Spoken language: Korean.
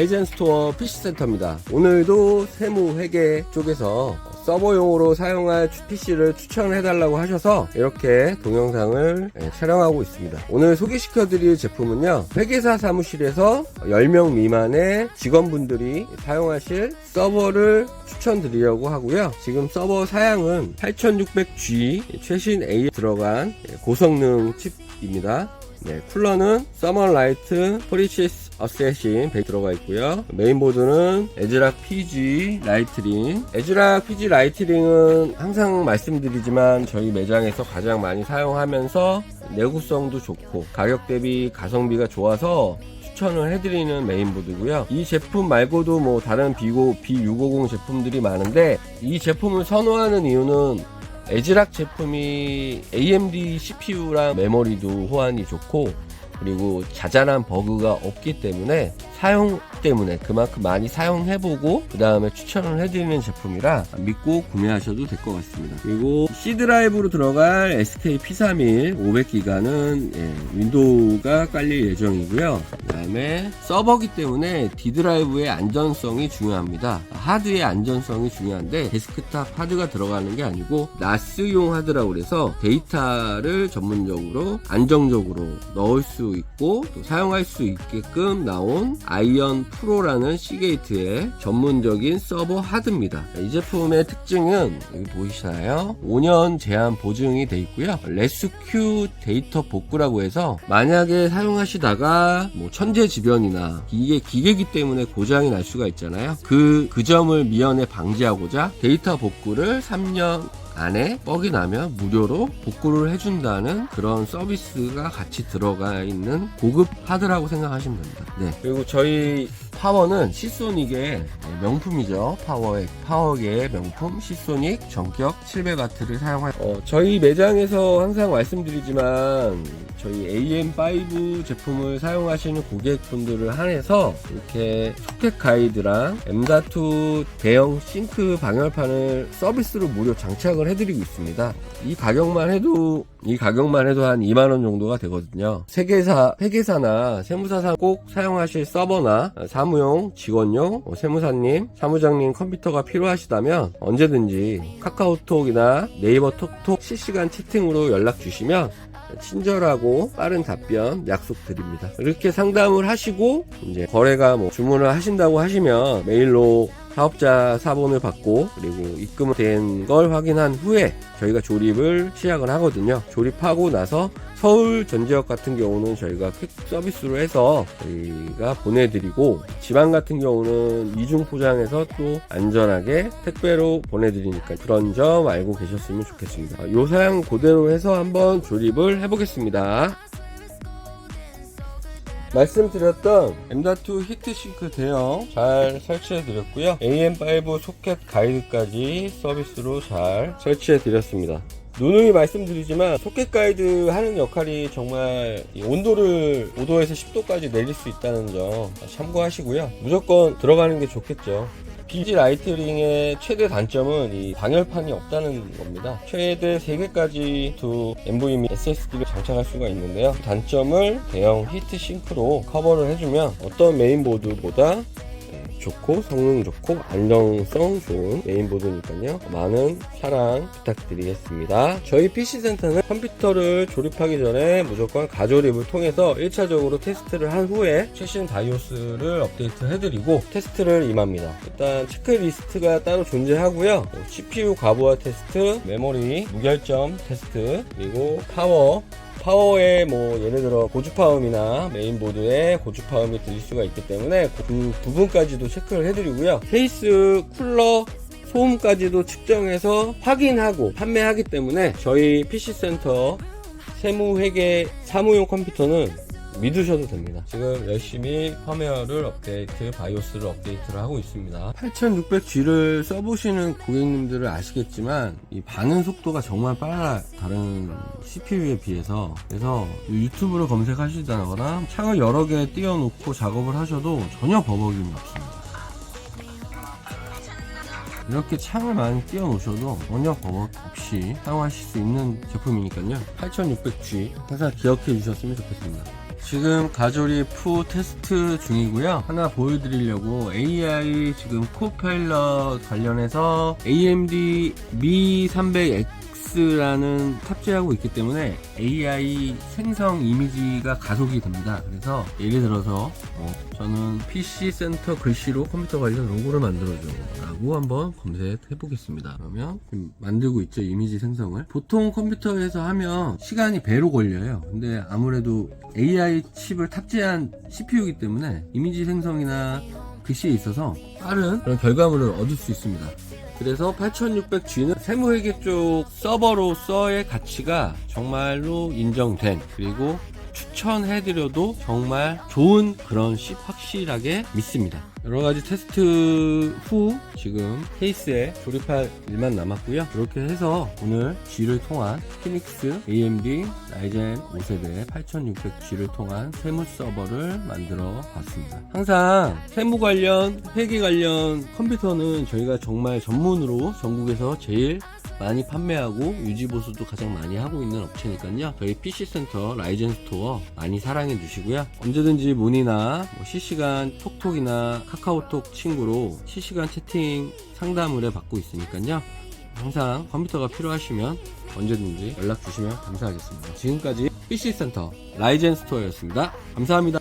라이젠 스토어 PC센터입니다. 오늘도 세무 회계 쪽에서 서버용으로 사용할 PC를 추천해달라고 하셔서 이렇게 동영상을 예, 촬영하고 있습니다. 오늘 소개시켜드릴 제품은요, 회계사 사무실에서 10명 미만의 직원분들이 사용하실 서버를 추천드리려고 하고요. 지금 서버 사양은 8600G 최신 A 들어간 예, 고성능 칩입니다. 네, 쿨러는 서먼라이트 포리시스 어세신 100 들어가 있고요. 메인보드는 에즈락 PG 라이트링. 에즈락 PG 라이트링은 항상 말씀드리지만 저희 매장에서 가장 많이 사용하면서 내구성도 좋고 가격 대비 가성비가 좋아서 추천을 해드리는 메인보드고요. 이 제품 말고도 뭐 다른 비고 B650 제품들이 많은데 이 제품을 선호하는 이유는 에즈락 제품이 AMD CPU랑 메모리도 호환이 좋고 그리고 자잘한 버그가 없기 때문에 사용 때문에 그만큼 많이 사용해보고 그 다음에 추천을 해드리는 제품이라 믿고 구매하셔도 될 것 같습니다. 그리고 C 드라이브로 들어갈 SK P31 500기가는 예, 윈도우가 깔릴 예정이고요. 그 다음에 서버기 때문에 D 드라이브의 안전성이 중요합니다. 하드의 안전성이 중요한데 데스크탑 하드가 들어가는 게 아니고 나스용 하드라고 그래서 데이터를 전문적으로 안정적으로 넣을 수 있고 또 사용할 수 있게끔 나온 아이언 프로라는 시게이트의 전문적인 서버 하드입니다. 이 제품의 특징은 여기 보이시나요? 5년 제한 보증이 돼 있고요. 레스큐 데이터 복구라고 해서 만약에 사용하시다가 뭐 천재 지변이나 이게 기계기 때문에 고장이 날 수가 있잖아요. 그, 그 점을 미연에 방지하고자 데이터 복구를 3년 안에 뻑이 나면 무료로 복구를 해준다는 그런 서비스가 같이 들어가 있는 고급 하드라고 생각하시면 됩니다. 네. 그리고 저희 파워는 시소닉의 명품이죠. 파워의 파워계의 명품 시소닉 전격 700W를 사용할. 어, 저희 매장에서 항상 말씀드리지만 저희 AM5 제품을 사용하시는 고객분들을 한해서 이렇게 소켓 가이드랑 M.2 대형 싱크 방열판을 서비스로 무료 장착을 해드리고 있습니다. 이 가격만 해도 이 가격만 해도 한 2만 원 정도가 되거든요. 세계사, 회계사나 세무사상 꼭 사용하실 서버나 사무 용, 직원용, 뭐 세무사님, 사무장님 컴퓨터가 필요하시다면 언제든지 카카오톡이나 네이버 톡톡 실시간 채팅으로 연락 주시면 친절하고 빠른 답변 약속드립니다. 이렇게 상담을 하시고 이제 거래가 뭐 주문을 하신다고 하시면 메일로 사업자 사본을 받고 그리고 입금된 걸 확인한 후에 저희가 조립을 시작을 하거든요. 조립하고 나서 서울 전 지역 같은 경우는 저희가 퀵 서비스로 해서 저희가 보내드리고 지방 같은 경우는 이중 포장해서 또 안전하게 택배로 보내드리니까 그런 점 알고 계셨으면 좋겠습니다. 요 사양 그대로 해서 한번 조립을 해보겠습니다. 말씀드렸던 M.2 히트싱크 대형 잘 설치해 드렸고요. AM5 소켓 가이드까지 서비스로 잘 설치해 드렸습니다. 누누이 말씀드리지만 소켓 가이드 하는 역할이 정말 이 온도를 5도에서 10도까지 내릴 수 있다는 점 참고하시고요. 무조건 들어가는 게 좋겠죠. BG 라이트링의 최대 단점은 이 방열판이 없다는 겁니다. 최대 3개까지 두 NVMe SSD를 장착할 수가 있는데요. 그 단점을 대형 히트 싱크로 커버를 해주면 어떤 메인보드보다 좋고 성능 좋고 안정성 좋은 메인보드니까요. 많은 사랑 부탁드리겠습니다. 저희 PC센터는 컴퓨터를 조립하기 전에 무조건 가조립을 통해서 1차적으로 테스트를 한 후에 최신 바이오스를 업데이트 해드리고 테스트를 임합니다. 일단 체크리스트가 따로 존재하고요. CPU 가부하 테스트 메모리 무결점 테스트 그리고 파워 파워에 뭐 예를 들어 고주파음이나 메인보드에 고주파음이 들릴 수가 있기 때문에 그 부분까지도 체크를 해드리고요. 케이스, 쿨러, 소음까지도 측정해서 확인하고 판매하기 때문에 저희 PC센터 세무회계 사무용 컴퓨터는 믿으셔도 됩니다. 지금 열심히 펌웨어를 업데이트, 바이오스를 업데이트를 하고 있습니다. 8600G를 써보시는 고객님들은 아시겠지만 이 반응 속도가 정말 빨라 다른 CPU에 비해서 그래서 유튜브를 검색하시다거나 창을 여러 개 띄워놓고 작업을 하셔도 전혀 버벅임이 없습니다. 이렇게 창을 많이 띄워 놓으셔도 전혀 버벅 없이 사용하실 수 있는 제품이니까요 8600G 항상 기억해 주셨으면 좋겠습니다 지금 가조리 푸 테스트 중이고요. 하나 보여드리려고 AI 지금 코파일럿 관련해서 AMD Mi 300X라는 탑재하고 있기 때문에 AI 생성 이미지가 가속이 됩니다. 그래서 예를 들어서 어, 저는 PC 센터 글씨로 컴퓨터 관련 로고를 만들어줘 라고 한번 검색해 보겠습니다. 그러면 만들고 있죠 이미지 생성을 보통 컴퓨터에서 하면 시간이 배로 걸려요. 근데 아무래도 AI 칩을 탑재한 CPU이기 때문에 이미지 생성이나 글씨에 있어서 빠른 그런 결과물을 얻을 수 있습니다. 그래서 8600G는 세무회계 쪽 서버로서의 가치가 정말로 인정된 그리고 추천해드려도 정말 좋은 그런 칩 확실하게 믿습니다. 여러 가지 테스트 후 지금 케이스에 조립할 일만 남았고요. 이렇게 해서 오늘 G를 통한 피닉스 AMD 라이젠 5세대 8600G를 통한 세무 서버를 만들어 봤습니다. 항상 세무 관련 회계 관련 컴퓨터는 저희가 정말 전문으로 전국에서 제일 많이 판매하고 유지 보수도 가장 많이 하고 있는 업체니까요. 저희 PC 센터 라이젠 스토어 많이 사랑해 주시고요. 언제든지 문의나 뭐 실시간 톡톡이나 카카오톡 친구로 실시간 채팅 상담을 해 받고 있으니까요. 항상 컴퓨터가 필요하시면 언제든지 연락 주시면 감사하겠습니다. 지금까지 PC 센터 라이젠 스토어였습니다. 감사합니다.